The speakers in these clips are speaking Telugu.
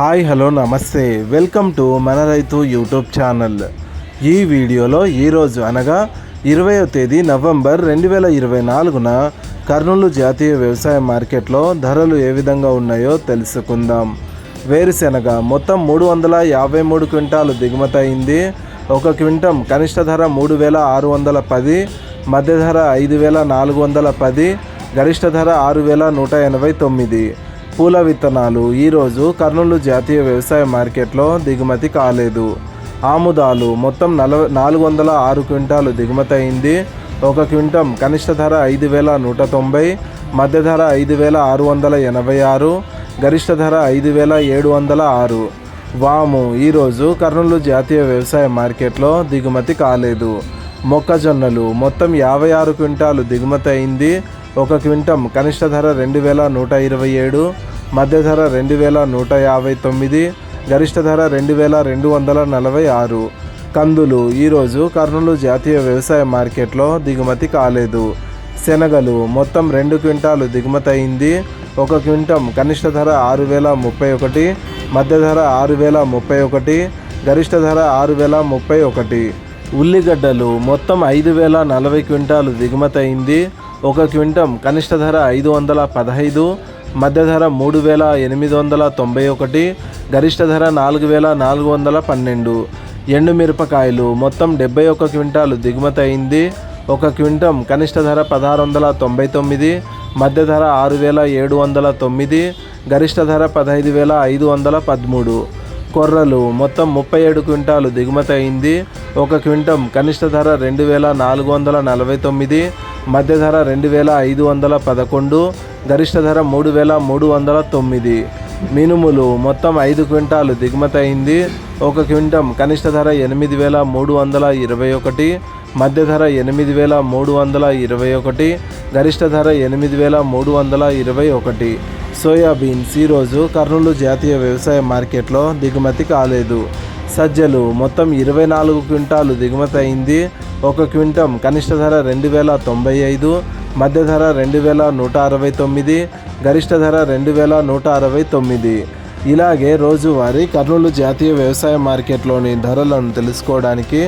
Hi hello namaste. Welcome to మన రైతు యూట్యూబ్ ఛానల్. ఈ వీడియోలో ఈరోజు అనగా ఇరవయో తేదీ నవంబర్ రెండు వేల ఇరవై నాలుగున కర్నూలు జాతీయ వ్యవసాయ మార్కెట్లో ధరలు ఏ విధంగా ఉన్నాయో తెలుసుకుందాం. వేరుశెనగ మొత్తం మూడు వందల యాభై మూడు క్వింటాలు దిగుమతి అయింది ఒక క్వింటం కనిష్ట ధర మూడు వేల ఆరు వందల పది మధ్య ధర ఐదు వేల నాలుగు వందల పది గరిష్ట ధర ఆరు వేల నూట ఎనభై తొమ్మిది. పూల విత్తనాలు. ఈరోజు కర్నూలు జాతీయ వ్యవసాయ మార్కెట్లో దిగుమతి కాలేదు. ఆముదాలు మొత్తం నలభై నాలుగు వందల ఆరు క్వింటాలు దిగుమతి అయింది. ఒక క్వింటం కనిష్ట ధర ఐదు వేల నూట తొంభై మధ్య ధర ఐదు వేల ఆరు వందల ఎనభై ఆరు గరిష్ట ధర ఐదు వేల ఏడు వందల ఆరు. వాము ఈరోజు కర్నూలు జాతీయ వ్యవసాయ మార్కెట్లో దిగుమతి కాలేదు. మొక్కజొన్నలు మొత్తం యాభై ఆరు క్వింటాలు దిగుమతి అయింది. ఒక క్వింటం కనిష్ట ధర రెండు వేల నూట ఇరవై ఏడు మధ్య ధర రెండు వేల నూట యాభై తొమ్మిది గరిష్ట ధర రెండు వేల రెండు వందల నలభై ఆరు. కందులు ఈరోజు కర్నూలు జాతీయ వ్యవసాయ మార్కెట్లో దిగుమతి కాలేదు. శనగలు మొత్తం రెండు క్వింటాలు దిగుమతి అయింది. ఒక క్వింటం కనిష్ట ధర ఆరు వేల ముప్పై ఒకటి మధ్య ధర ఆరు వేల ముప్పై ఒకటి గరిష్ట ధర ఆరు వేల ముప్పై ఒకటి. ఉల్లిగడ్డలు మొత్తం ఐదు వేల నలభై క్వింటాలు దిగుమతి అయింది. ఒక క్వింటం కనిష్ట ధర ఐదు వందల పదహైదు మధ్య ధర మూడు వేల ఎనిమిది వందల తొంభై ఒకటి గరిష్ట ధర నాలుగు వేల నాలుగు వందల పన్నెండు. ఎండుమిరపకాయలు మొత్తం డెబ్బై ఒక క్వింటాలు దిగుమతి అయింది. ఒక క్వింటం కనిష్ట ధర పదహారు వందల తొంభై తొమ్మిది మధ్య ధర ఆరు వేల ఏడు వందల తొమ్మిది గరిష్ట ధర పదహైదు వేల ఐదు వందల పదమూడు. కొర్రలు మొత్తం ముప్పై ఏడు క్వింటాలు దిగుమతి అయింది. ఒక క్వింటం కనిష్ట ధర రెండు వేల నాలుగు వందల నలభై తొమ్మిది మధ్య ధర రెండు వేల ఐదు వందల పదకొండు గరిష్ట ధర మూడు వేల మూడు వందల తొమ్మిది. మినుములు మొత్తం ఐదు క్వింటాలు దిగుమతి అయింది. ఒక క్వింటం కనిష్ట ధర ఎనిమిది వేల మూడు వందల ఇరవై ఒకటి మధ్య ధర ఎనిమిది వేల మూడు వందల ఇరవై ఒకటి గరిష్ట ధర ఎనిమిది వేల మూడు వందల ఇరవై ఒకటి. సోయాబీన్స్ ఈరోజు కర్నూలు జాతీయ వ్యవసాయ మార్కెట్లో దిగుమతి కాలేదు. సజ్జలు మొత్తం ఇరవై నాలుగు క్వింటాలు దిగుమతి అయింది. ఒక క్వింటం కనిష్ట ధర రెండు వేల తొంభై ఐదు మధ్య ధర రెండు వేల నూట అరవై తొమ్మిది గరిష్ట ధర రెండు వేల నూట అరవై తొమ్మిది. ఇలాగే రోజువారీ కర్నూలు జాతీయ వ్యవసాయ మార్కెట్లోని ధరలను తెలుసుకోవడానికి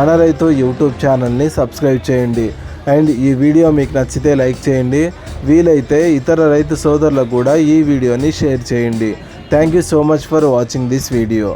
మన రైతు యూట్యూబ్ ఛానల్ని సబ్స్క్రైబ్ చేయండి. అండ్ ఈ వీడియో మీకు నచ్చితే లైక్ చేయండి. వీలైతే ఇతర రైతు సోదరులకు కూడా ఈ వీడియోని షేర్ చేయండి. Thank you so much for watching this video.